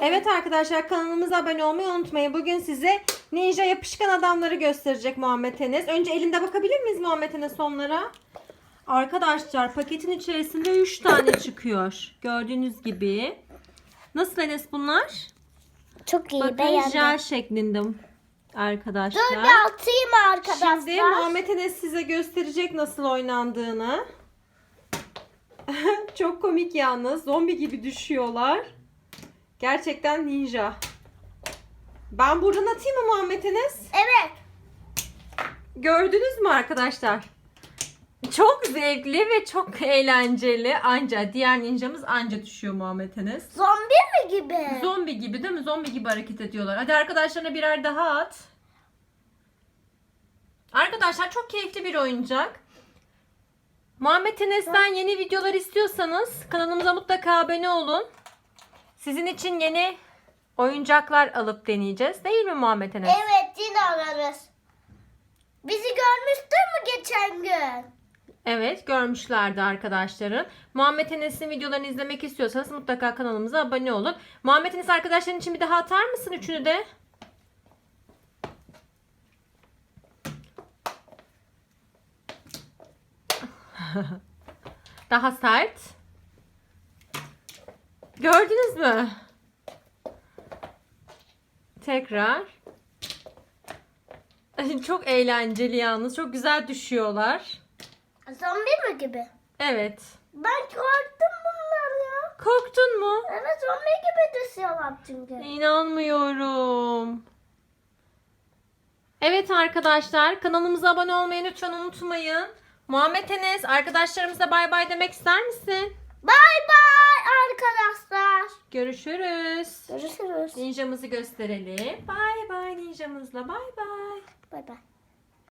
Evet arkadaşlar kanalımıza abone olmayı unutmayın. Bugün size ninja yapışkan adamları gösterecek Muhammed Enes. Önce elinde bakabilir miyiz Muhammed Enes onlara? Arkadaşlar paketin içerisinde 3 tane çıkıyor. Gördüğünüz gibi. Nasıl Enes bunlar? Çok iyi Bakın beğendim. jel şeklinde arkadaşlar. Dur bir atayım arkadaşlar. Şimdi Muhammed Enes size gösterecek nasıl oynandığını. Çok komik yalnız. Zombi gibi düşüyorlar. Gerçekten ninja. Ben buradan atayım mı Muhammed Enes? Evet. Gördünüz mü arkadaşlar? Çok zevkli ve çok eğlenceli. Anca diğer ninjamız anca düşüyor Muhammed Enes. Zombi mi gibi? Zombi gibi değil mi? Zombi gibi hareket ediyorlar. Hadi arkadaşlarına birer daha at. Arkadaşlar çok keyifli bir oyuncak. Muhammed Enes'ten yeni videolar istiyorsanız kanalımıza mutlaka abone olun. Sizin için yeni oyuncaklar alıp deneyeceğiz. Değil mi Muhammed Enes? Evet yine ararız. Bizi görmüştün mü geçen gün? Evet görmüşlerdi arkadaşların. Muhammed Enes'in videolarını izlemek istiyorsanız mutlaka kanalımıza abone olun. Muhammed Enes arkadaşların için bir daha atar mısın üçünü de? daha sert. Gördünüz mü? Tekrar. Çok eğlenceli yalnız. Çok güzel düşüyorlar. Zombi mi gibi? Evet. Ben korktum bunlar ya. Korktun mu? Evet zombi gibi düşüyorlar çünkü. İnanmıyorum. Evet arkadaşlar kanalımıza abone olmayı lütfen unutmayın. Muhammed Enes arkadaşlarımıza bay bay demek ister misin? Bay bay arkadaşlar. Görüşürüz. Görüşürüz. Ninjamızı gösterelim. Bay bay ninjamızla bay bay. Bay bay.